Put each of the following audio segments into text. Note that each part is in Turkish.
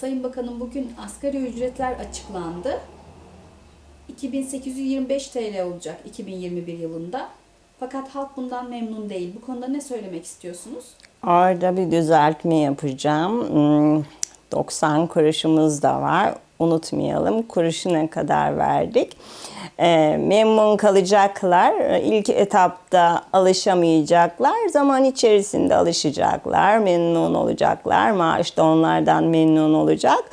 Sayın Bakanım bugün asgari ücretler açıklandı. 2825 TL olacak 2021 yılında. Fakat halk bundan memnun değil. Bu konuda ne söylemek istiyorsunuz? Orada bir düzeltme yapacağım. Hmm, 90 kuruşumuz da var. Unutmayalım kuruşuna kadar verdik. Ee, memnun kalacaklar. İlk etapta alışamayacaklar. Zaman içerisinde alışacaklar. Memnun olacaklar. Maaş da onlardan memnun olacak.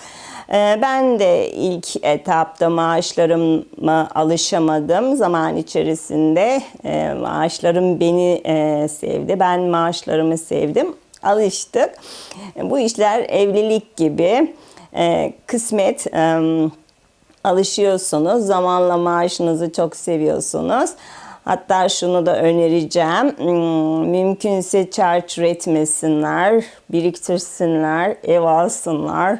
Ee, Ben de ilk etapta maaşlarıma alışamadım. Zaman içerisinde e, maaşlarım beni e, sevdi. Ben maaşlarımı sevdim. Alıştık. E, Bu işler evlilik gibi. E, Kısmet e, alışıyorsunuz. Zamanla maaşınızı çok seviyorsunuz. Hatta şunu da önereceğim. Hmm, Mümkünse çarçur etmesinler, biriktirsinler, ev alsınlar,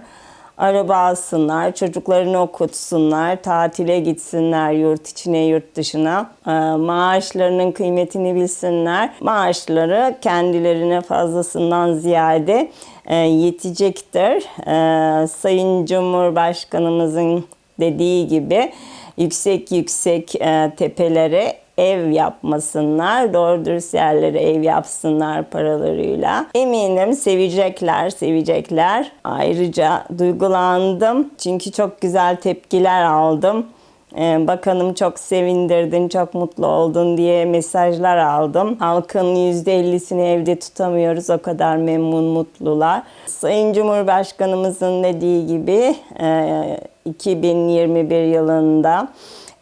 araba alsınlar, çocuklarını okutsunlar, tatile gitsinler yurt içine, yurt dışına. Ee, Maaşlarının kıymetini bilsinler. Maaşları kendilerine fazlasından ziyade e, yetecektir. Ee, Sayın Cumhurbaşkanımızın dediği gibi yüksek yüksek e, tepelere ev yapmasınlar. Doğru dürüst yerlere ev yapsınlar paralarıyla. Eminim sevecekler, sevecekler. Ayrıca duygulandım. Çünkü çok güzel tepkiler aldım. Ee, Bakanım çok sevindirdin, çok mutlu oldun diye mesajlar aldım. Halkın %50'sini evde tutamıyoruz, o kadar memnun, mutlular. Sayın Cumhurbaşkanımızın dediği gibi e, 2021 yılında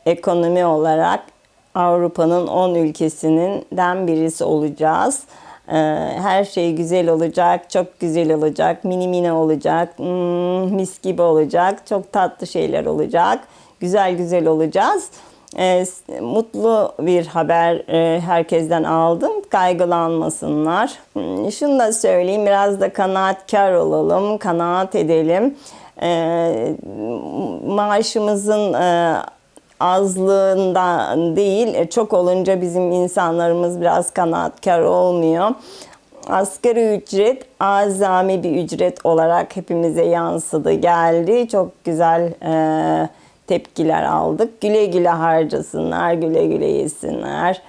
ekonomi olarak Avrupa'nın 10 ülkesinden birisi olacağız. Ee, Her şey güzel olacak, çok güzel olacak, mini mini olacak, hmm, mis gibi olacak, çok tatlı şeyler olacak, güzel güzel olacağız. Ee, Mutlu bir haber e, herkesten aldım, kaygılanmasınlar. Hmm, Şunu da söyleyeyim, biraz da kanaatkar olalım, kanaat edelim. Ee, Maaşımızın e, azlığından değil, e, çok olunca bizim insanlarımız biraz kanaatkar olmuyor. Asgari ücret azami bir ücret olarak hepimize yansıdı, geldi. Çok güzel e, tepkiler aldık. Güle güle harcasınlar, güle güle yesinler.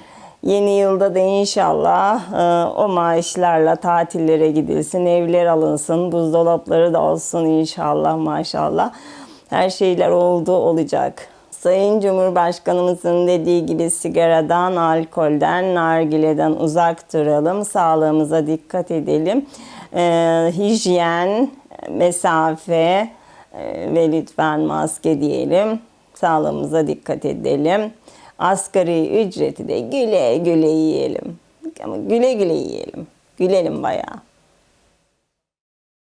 Yeni yılda da inşallah e, o maaşlarla tatillere gidilsin, evler alınsın, buzdolapları da olsun inşallah maşallah. Her şeyler oldu olacak. Sayın Cumhurbaşkanımızın dediği gibi sigaradan, alkolden, nargileden uzak duralım. Sağlığımıza dikkat edelim. Ee, hijyen, mesafe e, ve lütfen maske diyelim. Sağlığımıza dikkat edelim. Asgari ücreti de güle güle yiyelim. Ama güle güle yiyelim. Gülelim bayağı.